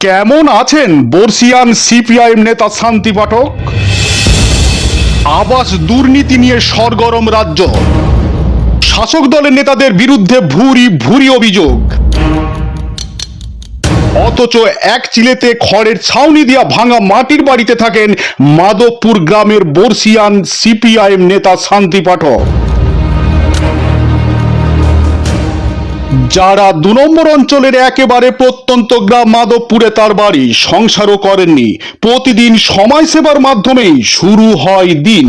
কেমন আছেন বর্ষিয়ান সিপিআইএম নেতা শান্তি পাঠক? আবাস দুর্নীতি নিয়ে সরগরম রাজ্য। শাসক দলের নেতাদের বিরুদ্ধে ভুরি ভুরি অভিযোগ। অথচ এক চিলেতে খড়ের ছাউনি দিয়া ভাঙা মাটির বাড়িতে থাকেন মাধবপুর গ্রামের বর্ষিয়ান সিপিআইএম নেতা শান্তি পাঠক। যারা দু নম্বর অঞ্চলের একেবারে প্রত্যন্ত গ্রাম মাধবপুরে তার বাড়ি সংসারও করেননি। প্রতিদিন সময় সেবার মাধ্যমেই শুরু হয় দিন।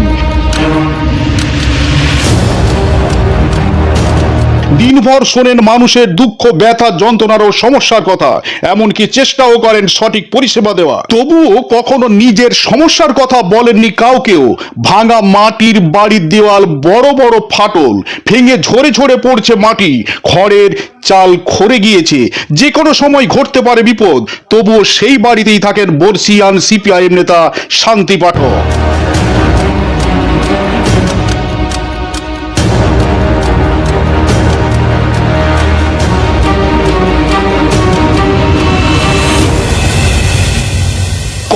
দিনভর শোনেন মানুষের দুঃখ, ব্যথা, যন্ত্রণার ও সমস্যার কথা, এমনকি চেষ্টাও করেন সঠিক পরিষেবা দেওয়া। তবুও কখনো নিজের সমস্যার কথা বলেননি কাউকেও। ভাঙা মাটির বাড়ির দেওয়াল বড় বড় ফাটল, ভেঙে ঝরে ঝরে পড়ছে মাটি, খড়ের চাল খরে গিয়েছে। যে কোনো সময় ঘটতে পারে বিপদ, তবুও সেই বাড়িতেই থাকেন বর্ষিয়ান সিপিআইএম নেতা শান্তি পাঠক।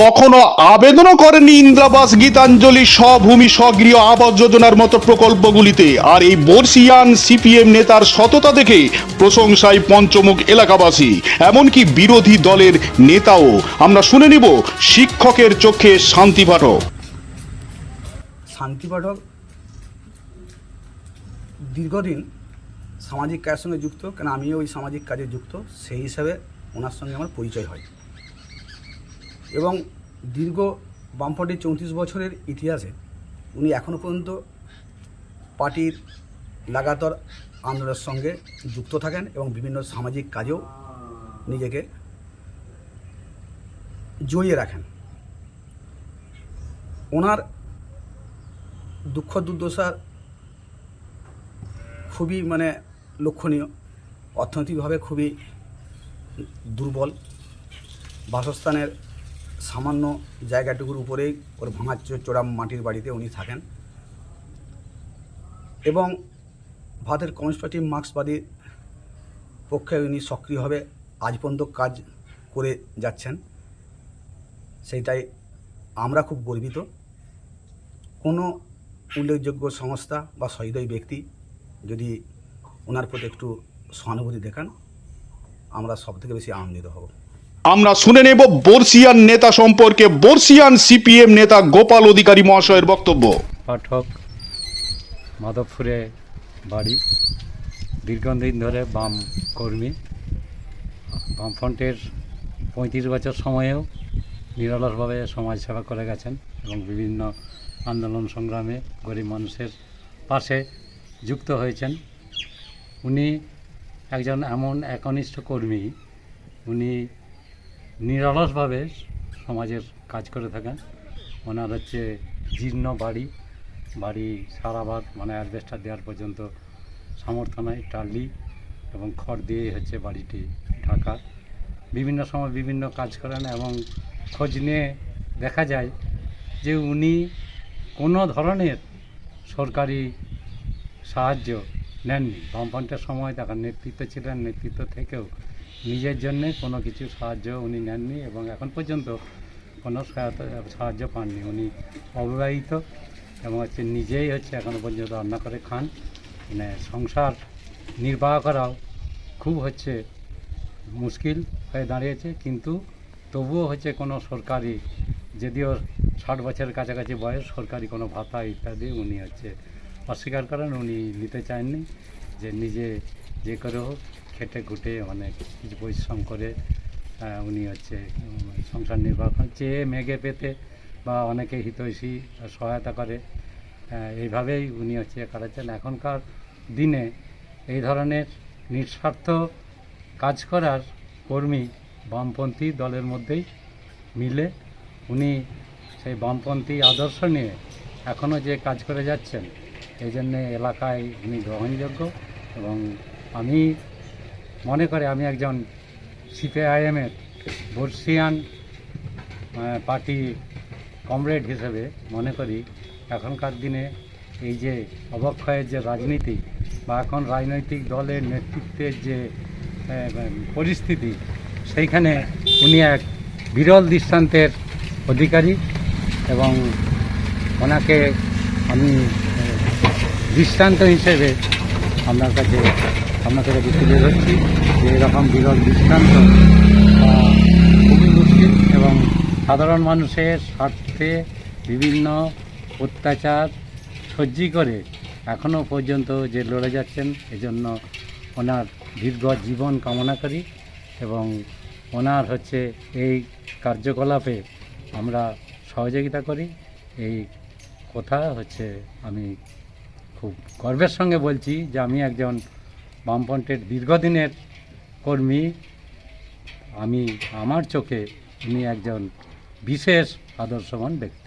কখনো আবেদনও করেনি ইন্দ্রাবাস গীতাঞ্জলি স্বভূমি স্বগৃহ আবাস যোজনার মতো প্রকল্পগুলিতে। আর এই বর্ষিয়ান সিপিএম নেতার সততা দেখে প্রশংসায় পঞ্চমুখ এলাকাবাসী। এমনকি বিরোধী দলের নেতাও। আমরা শুনে নিব শিক্ষকের চোখে শান্তি পাঠক। শান্তি পাঠক দীর্ঘদিন সামাজিক কাজের সঙ্গে যুক্ত, কেন আমিও ওই সামাজিক কাজে যুক্ত, সেই হিসাবে ওনার সঙ্গে আমার পরিচয় হয়। এবং দীর্ঘ বামফ্রন্টের চৌত্রিশ বছরের ইতিহাসে উনি এখনও পর্যন্ত পার্টির লাগাতার আন্দোলনের সঙ্গে যুক্ত থাকেন এবং বিভিন্ন সামাজিক কাজেও নিজেকে জড়িয়ে রাখেন। ওনার দুঃখ দুর্দশা খুবই মানে লক্ষণীয়। অর্থনৈতিকভাবে খুবই দুর্বল। বাসস্থানের সামান্য জায়গাটুকুর উপরেই ওর ভাঙা চোরা মাটির বাড়িতে উনি থাকেন। এবং ভারতের কমিউনিস্ট পার্টি মার্ক্সবাদীর পক্ষে উনি সক্রিয়ভাবে আজ পর্যন্ত কাজ করে যাচ্ছেন। সেইটাই আমরা খুব গর্বিত। কোনো উল্লেখযোগ্য সংস্থা বা সহৃদয় ব্যক্তি যদি ওনার প্রতি একটু সহানুভূতি দেখান, আমরা সব থেকে বেশি আনন্দিত হব। আমরা শুনে নেব বর্ষিয়ান নেতা সম্পর্কে। বর্ষিয়ান সিপিএম নেতা গোপাল অধিকারী মহাশয়ের বক্তব্য। পাঠক, মাধবপুরে বাড়ি। দীর্ঘদিন ধরে বাম কর্মী। বামফ্রন্টের পঁয়ত্রিশ বছর সময়েও নিরলসভাবে সমাজ সেবা করে গেছেন এবং বিভিন্ন আন্দোলন সংগ্রামে গরিব মানুষের পাশে যুক্ত হয়েছেন। উনি একজন এমন একনিষ্ঠ কর্মী। উনি নিরলসভাবে সমাজের কাজ করে থাকেন। ওনার হচ্ছে জীর্ণ বাড়ি। বাড়ি সারাবার মানে অ্যাডভেস্টার দেওয়ার পর্যন্ত সামর্থ্য নাই, টালি এবং খড় দিয়ে হচ্ছে বাড়িটি ঢাকা। বিভিন্ন সময় বিভিন্ন কাজ করেন এবং খোঁজ নিয়ে দেখা যায় যে উনি কোনো ধরনের সরকারি সাহায্য নেননি। বামফ্রন্টের সময় তার নেতৃত্ব ছিলেন, নেতৃত্ব থেকেও নিজের জন্যে কোনো কিছু সাহায্য উনি নেননি এবং এখন পর্যন্ত কোনো সাহায্য পাননি। উনি অবিবাহিত এবং হচ্ছে নিজেই হচ্ছে এখনও পর্যন্ত রান্না করে খান। মানে সংসার নির্বাহ করাও খুব হচ্ছে মুশকিল হয়ে দাঁড়িয়েছে। কিন্তু তবুও হচ্ছে কোনো সরকারি, যদিও ষাট বছরের কাছাকাছি বয়স, সরকারি কোনো ভাতা ইত্যাদি উনি হচ্ছে অস্বীকার করেন। উনি নিতে চাননি যে নিজে যে করে হোক খেটে খুটে অনেক কিছু পরিশ্রম করে উনি হচ্ছে সংসার নির্বাহ করেন। চেয়ে মেঘে পেতে বা অনেকে হিতৈষী সহায়তা করে এইভাবেই উনি হচ্ছে কাটাচ্ছেন এখনকার দিনে এই ধরনের নিঃস্বার্থ কাজ করার কর্মী বামপন্থী দলের মধ্যেই মিলে উনি সেই বামপন্থী আদর্শ নিয়ে এখনও যে কাজ করে যাচ্ছেন এই জন্যে এলাকায় উনি গ্রহণযোগ্য এবং আমি মনে করে আমি একজন সিপিআইএমের বর্ষিয়ান পার্টি কমরেড হিসেবে মনে করি এখনকার দিনে এই যে অবক্ষয়ের যে রাজনীতি বা এখন রাজনৈতিক দলের নেতৃত্বের যে পরিস্থিতি, সেইখানে উনি এক বিরল দৃষ্টান্তের অধিকারী এবং ওনাকে আমি দৃষ্টান্ত হিসেবে আপনার কাছে আপনার কাছে তুলে ধরছি যে এরকম বিরল দৃষ্টান্ত খুবই মুশকিল এবং সাধারণ মানুষের স্বার্থে বিভিন্ন অত্যাচার সহ্য করে এখনও পর্যন্ত যে লড়ে যাচ্ছেন। এজন্য ওনার দীর্ঘ জীবন কামনা করি এবং ওনার হচ্ছে এই কার্যকলাপে আমরা সহযোগিতা করি। এই কথা হচ্ছে আমি খুব গর্বের সঙ্গে বলছি যে আমি একজন বামফ্রন্টের দীর্ঘদিনের কর্মী আমি আমার চোখে উনি একজন বিশেষ আদর্শবান ব্যক্তি।